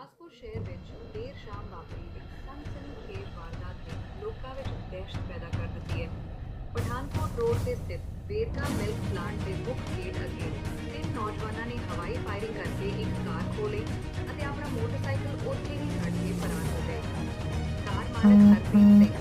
ਬਿਲਾਸਪੁਰ ਸ਼ਹਿਰ ਵਿੱਚ ਦੇਰ ਸ਼ਾਮ ਵਾਪਰੀ ਇੱਕ ਸਨਸਨੀਖੇਜ਼ ਵਾਰਦਾਤ ਨੇ ਲੋਕਾਂ ਵਿੱਚ ਦਹਿਸ਼ਤ ਪੈਦਾ ਕਰ ਦਿੱਤੀ ਹੈ। ਪਠਾਨਕੋਟ ਰੋਡ ਤੇ ਸਥਿਤ ਵੇਰਕਾ ਮਿਲਕ ਪਲਾਂਟ ਦੇ ਮੁੱਖ ਗੇਟ ਅੱਗੇ ਤਿੰਨ ਨੌਜਵਾਨਾਂ ਨੇ ਹਵਾਈ ਫਾਇਰਿੰਗ ਕਰਕੇ ਇੱਕ ਕਾਰ ਖੋਲੀ ਅਤੇ ਆਪਣਾ ਮੋਟਰਸਾਈਕਲ ਉੱਥੇ ਹੀ ਛੱਡ ਕੇ ਫਰਾਰ ਹੋ ਗਏ। ਕਾਰ ਮਾਲਕ ਹਰਪ੍ਰੀਤ ਸਿੰਘ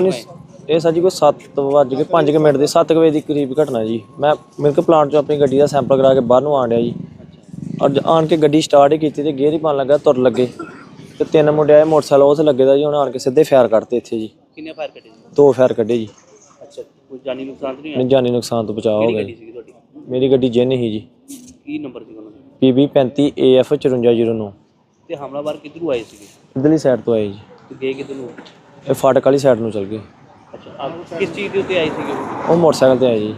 ਨਹੀਂ ਇਹ ਸਰ ਜੀ ਕੋਈ 7 ਵੱਜ ਕੇ 5 ਮਿੰਟ ਦੇ 7 ਵਜੇ ਦੀ ਕਰੀਬ ਘਟਨਾ ਜੀ। ਮੈਂ ਮਿਲਕ ਪਲਾਂਟ ਚੋਂ ਆਪਣੀ ਗੱਡੀ ਦਾ ਸੈਂਪਲ ਕਰਾ ਕੇ ਬਾਹਰ ਨੂੰ ਆਣ ਡਿਆ ਜੀ। ਅੱਜ ਆਣ ਕੇ ਗੱਡੀ ਸਟਾਰਟ ਹੀ ਕੀਤੀ ਤੇ ਗੇਅਰ ਹੀ ਪਾਣ ਲੱਗਾ ਤੁਰ ਲੱਗੇ। ਤੇ ਤਿੰਨ ਮੁੰਡੇ ਆਏ ਮੋਟਰਸਾਈਕਲ ਉਸ ਲੱਗੇ ਦਾ ਜੀ ਉਹਨਾਂ ਆਣ ਕੇ ਸਿੱਧੇ ਫਾਇਰ ਕੱਢਤੇ ਇੱਥੇ ਜੀ। ਕਿੰਨੇ ਫਾਇਰ ਕੱਢੇ ਜੀ? ਦੋ ਫਾਇਰ ਕੱਢੇ ਜੀ। ਅੱਛਾ ਕੋਈ ਜਾਨੀ ਨੁਕਸਾਨ ਤਾਂ ਨਹੀਂ ਹੋਇਆ? ਜਾਨੀ ਨੁਕਸਾਨ ਤੋਂ ਬਚਾਅ ਹੋ ਕਿਹੜੀ ਗਿਆ ਗੱਡੀ ਜੀ। ਸੀਗੀ ਤੁਹਾਡੀ? ਮੇਰੀ ਗੱਡੀ ਜਿੰਨ ਹੀ ਜੀ। ਕੀ ਨੰਬਰ ਸੀ ਉਹਨਾਂ ਦਾ? PB 35 AF 5409 ਤੇ ਹਮਲਾਵਰ ਕਿੱਧਰੋਂ ਆਏ ਸੀਗੇ? ਇਧਰਲੀ ਸਾਈਡ ਤੋਂ ਆਏ ਜੀ। ਤੇ ਗਏ ਕਿੱਧਰ? ਨੂੰ ਇਹ ਫਾਟਕ ਵਾਲੀ ਸਾਈਡ ਨੂੰ ਚਲ ਗਏ। ਅੱਛਾ ਆਪ ਕਿਸ ਚੀਜ਼ ਦੇ ਉੱਤੇ ਆਏ ਸੀਗੇ ਉਹ? ਉਹ ਮੋਟਰਸਾਈਕਲ ਤੇ ਆਏ ਜੀ।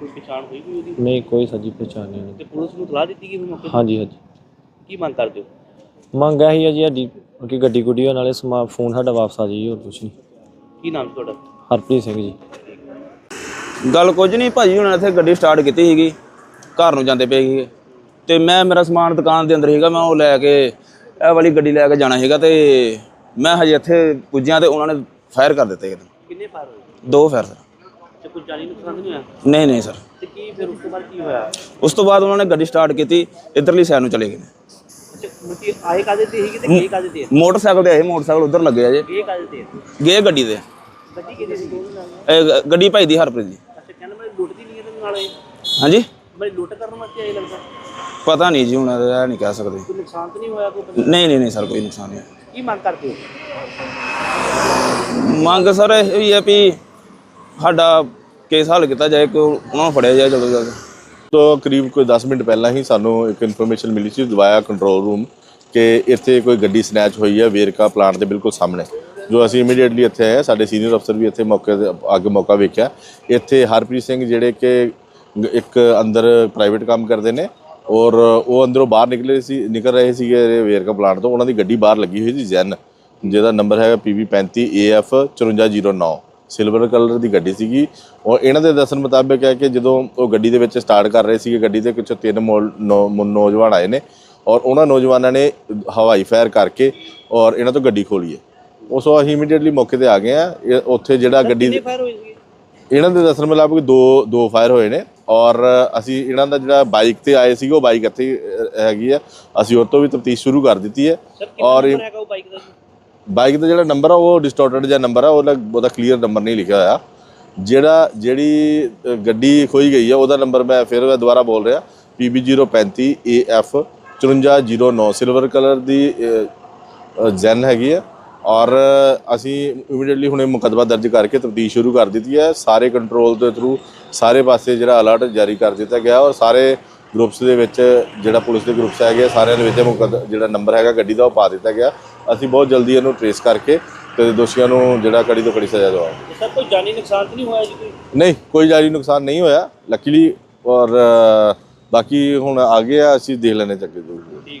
ਕੋਈ ਪਛਾਣ ਹੋਈ ਕੋਈ ਉਹਦੀ? ਨਹੀਂ ਕੋਈ ਸੱਜੀ ਪਛਾਣ ਨਹੀਂ। ਤੇ ਪੁਲਿਸ ਨੂੰ ਸਲਾਹ ਦਿੱਤੀ ਕਿ ਵੀ ਮੌਕੇ ਤੇ? ਹਾਂਜੀ ਹਾਂਜੀ। ਕੀ ਮੰਗ ਕਰਦੇ ਹੋ? ਮੰਗ ਇਹੀ ਹੈ ਜੀ ਸਾਡੀ ਕਿ ਗੱਡੀ ਗੁੱਡੀ ਹੋਣ ਨਾਲੇ ਸਮਾ ਫੋਨ ਸਾਡਾ ਵਾਪਸ ਆ ਜਾਈ ਹੋਰ ਕੁਛ ਨਹੀਂ। ਕੀ ਨਾਮ ਤੁਹਾਡਾ? ਹਰਪ੍ਰੀਤ ਸਿੰਘ ਜੀ। ਗੱਲ ਕੁਝ ਨਹੀਂ ਭਾਜੀ ਹੁਣ ਇੱਥੇ ਗੱਡੀ ਸਟਾਰਟ ਕੀਤੀ ਸੀਗੀ ਘਰ ਨੂੰ ਜਾਂਦੇ ਪਏ ਸੀਗੇ। ਤੇ ਮੈਂ ਮੇਰਾ ਸਮਾਨ ਦੁਕਾਨ ਦੇ ਅੰਦਰ ਸੀਗਾ ਮੈਂ ਉਹ ਲੈ ਕੇ ਇਹ ਵਾਲੀ ਗੱਡੀ ਲੈ ਕੇ ਜਾਣਾ ਸੀਗਾ ਤੇ ਮੈਂ ਹਜੇ ਇੱਥੇ ਪੁੱਜਿਆ ਤੇ ਉਹਨਾਂ ਨੇ ਫਾਇਰ ਕਰ ਦਿੱਤੇ ਇੱਕਦਮ। ਕਿੰਨੇ ਫਾਇਰ ਹੋਏ? ਦੋ ਫਾਇਰ ਸਰ ਤੇ ਕੋਈ ਜਾਨੀ ਨੁਕਸਾਨ ਤਾਂ ਨਹੀਂ ਹੋਇਆ? ਨਹੀਂ ਨਹੀਂ ਸਰ। ਤੇ ਕੀ ਫਿਰ ਉਸ ਤੋਂ ਬਾਅਦ ਕੀ ਹੋਇਆ? ਉਸ ਤੋਂ ਬਾਅਦ ਉਹਨਾਂ ਨੇ ਗੱਡੀ ਸਟਾਰਟ ਕੀਤੀ ਇਧਰਲੀ ਸਾਈਡ ਨੂੰ ਚਲੇ ਗਏ। ਨੇ। ਅੱਛਾ ਮੁੱਤੀ ਆਏ ਕਾਦੇ ਤੇ ਸੀਗੇ ਤੇ ਗਏ ਕਾਦੇ ਤੇ? ਮੋਟਰਸਾਈਕਲ ਤੇ ਆਏ ਮੋਟਰਸਾਈਕਲ ਉਧਰ ਲੱਗੇ ਆ ਜੇ। ਗਏ ਕਾਦੇ ਤੇ? ਗਏ ਗੱਡੀ ਗੱਡੀ ਕਿਹਦੀ ਸੀ? ਇਹ ਗ- ਗੱਡੀ ਭਾਈ ਦੀ ਹਰਪ੍ਰੀਤ ਦੀ। ਅੱਛਾ ਕਹਿੰਦਾ ਮੈਂ ਲੁੱਟ ਦੀ ਨਹੀਂ ਇਹਦੇ ਨਾਲ ਆਏ। ਹਾਂਜੀ? ਮੈਂ ਲੁੱਟ ਕਰਨ ਵਾਸਤੇ ਆਏ ਲੱਗਦਾ? ਪਤਾ ਨਹੀਂ ਜੀ ਹੁਣ ਇਹ ਨਹੀਂ ਕਹਿ ਸਕਦੇ। ਕੋਈ ਨੁਕਸਾਨ ਤਾਂ ਨਹੀਂ ਹੋਇਆ ਕੋਈ? ਨਹੀਂ ਨਹੀਂ ਨਹੀਂ ਸਰ ਕੋਈ ਨੁਕਸਾਨ ਨਹੀਂ ਕੀ ਮੰਗ ਕਰਦੇ ਹੋ? ਮੰਗ ਸਰ ਇਹ ਹੀ ਹੈ ਵੀ ਸਾਡਾ ਕੇਸ ਹੱਲ ਕੀਤਾ ਜਾਏ ਕਿ ਉਹਨਾਂ ਨੂੰ ਫੜਿਆ ਜਾਏ ਜਲਦੀ ਤੋਂ ਤੋਂ ਕਰੀਬ ਕੋਈ 10 ਮਿੰਟ ਪਹਿਲਾਂ ਹੀ ਸਾਨੂੰ ਇੱਕ ਇਨਫੋਰਮੇਸ਼ਨ ਮਿਲੀ ਸੀ ਦਵਾਇਆ ਕੰਟਰੋਲ ਰੂਮ ਕਿ ਇੱਥੇ ਕੋਈ ਗੱਡੀ ਸਨੈਚ ਹੋਈ ਹੈ ਵੇਰਕਾ ਪਲਾਂਟ ਦੇ ਬਿਲਕੁਲ ਸਾਹਮਣੇ। ਜੋ ਅਸੀਂ ਇਮੀਡੀਏਟਲੀ ਇੱਥੇ ਆਏ ਸਾਡੇ ਸੀਨੀਅਰ ਅਫਸਰ ਵੀ ਇੱਥੇ ਮੌਕੇ ਤੇ ਆ ਮੌਕਾ ਵੇਖਿਆ। ਇੱਥੇ ਹਰਪ੍ਰੀਤ ਸਿੰਘ ਜਿਹੜੇ ਕਿ ਇੱਕ ਅੰਦਰ ਪ੍ਰਾਈਵੇਟ ਕੰਮ ਕਰਦੇ ਨੇ ਔਰ ਉਹ ਅੰਦਰੋਂ ਬਾਹਰ ਨਿਕਲੇ ਸੀ, ਨਿਕਲ ਰਹੇ ਸੀਗੇ ਵੇਰਕਾ ਪਲਾਂਟ ਤੋਂ। ਉਹਨਾਂ ਦੀ ਗੱਡੀ ਬਾਹਰ ਲੱਗੀ ਹੋਈ ਸੀ ਜੈਨ ਜਿਹਦਾ ਨੰਬਰ ਹੈਗਾ PB35 AF 5409 ਸਿਲਵਰ ਕਲਰ ਦੀ ਗੱਡੀ ਸੀਗੀ। ਔਰ ਇਹਨਾਂ ਦੇ ਦੱਸਣ ਮੁਤਾਬਕ ਹੈ ਕਿ ਜਦੋਂ ਉਹ ਗੱਡੀ ਦੇ ਵਿੱਚ ਸਟਾਰਟ ਕਰ ਰਹੇ ਸੀਗੇ ਗੱਡੀ ਦੇ ਕੁਝ ਤਿੰਨ ਨੌਜਵਾਨ ਆਏ ਨੇ ਔਰ ਉਹਨਾਂ ਨੌਜਵਾਨਾਂ ਨੇ ਹਵਾਈ ਫਾਇਰ ਕਰਕੇ ਔਰ ਇਹਨਾਂ ਤੋਂ ਗੱਡੀ ਖੋਲੀ ਹੈ। ਉਸ ਤੋਂ ਅਸੀਂ ਇਮੀਡੀਏਟਲੀ ਮੌਕੇ ਤੇ ਆ ਗਏ ਆ ਉੱਥੇ ਜਿਹੜਾ ਗੱਡੀ ਇਹਨਾਂ ਦੇ ਦੱਸਣ ਮੁਤਾਬਕ ਦੋ ਦੋ ਫਾਇਰ ਹੋਏ ਨੇ ਔਰ ਅਸੀਂ ਇਹਨਾਂ ਦਾ ਜਿਹੜਾ ਬਾਈਕ ਤੇ ਆਏ ਸੀਗੇ ਉਹ ਬਾਈਕ ਇੱਥੇ ਹੈਗੀ ਆ। ਅਸੀਂ ਉਹ ਤੋਂ ਵੀ ਤਫਤੀਸ਼ ਸ਼ੁਰੂ ਕਰ ਦਿੱਤੀ ਹੈ। ਔਰ ਬਾਈਕ ਦਾ? ਬਾਈਕ ਦਾ ਜਿਹੜਾ ਨੰਬਰ ਆ ਉਹ ਡਿਸਟੋਰਟਡ ਜਿਹਾ ਨੰਬਰ ਆ ਉਹਦਾ ਉਹਦਾ ਕਲੀਅਰ ਨੰਬਰ ਨਹੀਂ ਲਿਖਿਆ ਹੋਇਆ। ਜਿਹੜਾ ਜਿਹੜੀ ਗੱਡੀ ਖੋਈ ਗਈ ਆ ਉਹਦਾ ਨੰਬਰ ਮੈਂ ਫਿਰ ਮੈਂ ਦੁਬਾਰਾ ਬੋਲ ਰਿਹਾ। PB035 AF 5409 ਸਿਲਵਰ ਕਲਰ ਦੀ ਜੈਨ ਹੈਗੀ ਆ। ਔਰ ਅਸੀਂ ਇਮੀਡੀਏਟਲੀ ਹੁਣੇ ਮੁਕੱਦਮਾ ਦਰਜ ਕਰਕੇ ਤਫਤੀਸ਼ ਸ਼ੁਰੂ ਕਰ ਦਿੱਤੀ ਹੈ। ਸਾਰੇ ਕੰਟਰੋਲ ਦੇ ਥਰੂ ਸਾਰੇ ਪਾਸੇ ਜਿਹੜਾ ਅਲਰਟ ਜਾਰੀ ਕਰ ਦਿੱਤਾ ਗਿਆ ਔਰ ਸਾਰੇ ਗਰੁੱਪਸ ਦੇ ਵਿੱਚ ਜਿਹੜਾ ਪੁਲਿਸ ਦੇ ਗਰੁੱਪਸ ਹੈਗੇ ਆ, ਸਾਰਿਆਂ ਦੇ ਵਿੱਚ ਮੁਕੱਦ ਜਿਹੜਾ ਨੰਬਰ ਹੈਗਾ ਗੱਡੀ ਦਾ ਉਹ ਪਾ ਦਿੱਤਾ ਗਿਆ। ਅਸੀਂ ਬਹੁਤ ਜਲਦੀ ਇਹਨੂੰ ਟਰੇਸ ਕਰਕੇ ਤੇ ਦੋਸ਼ੀਆਂ ਨੂੰ ਜਿਹੜਾ ਕੜੀ ਤੋਂ ਕੜੀ ਸਜ਼ਾ ਦਵਾਵਾਂਗੇ ਸਰ ਕੋਈ ਜਾਨੀ ਨੁਕਸਾਨ ਤਾਂ ਨਹੀਂ ਹੋਇਆ ਜੀ ਕੋਈ? ਨਹੀਂ ਕੋਈ ਜਾਨੀ ਨੁਕਸਾਨ ਨਹੀਂ ਹੋਇਆ। ਲੱਕੀਲੀ ਔਰ ਬਾਕੀ ਹੁਣ ਆ ਗਏ ਆ ਅਸੀਂ ਦੇਖ ਲੈਣੇ ਚੱਕੇ ਜੋ ਵੀ।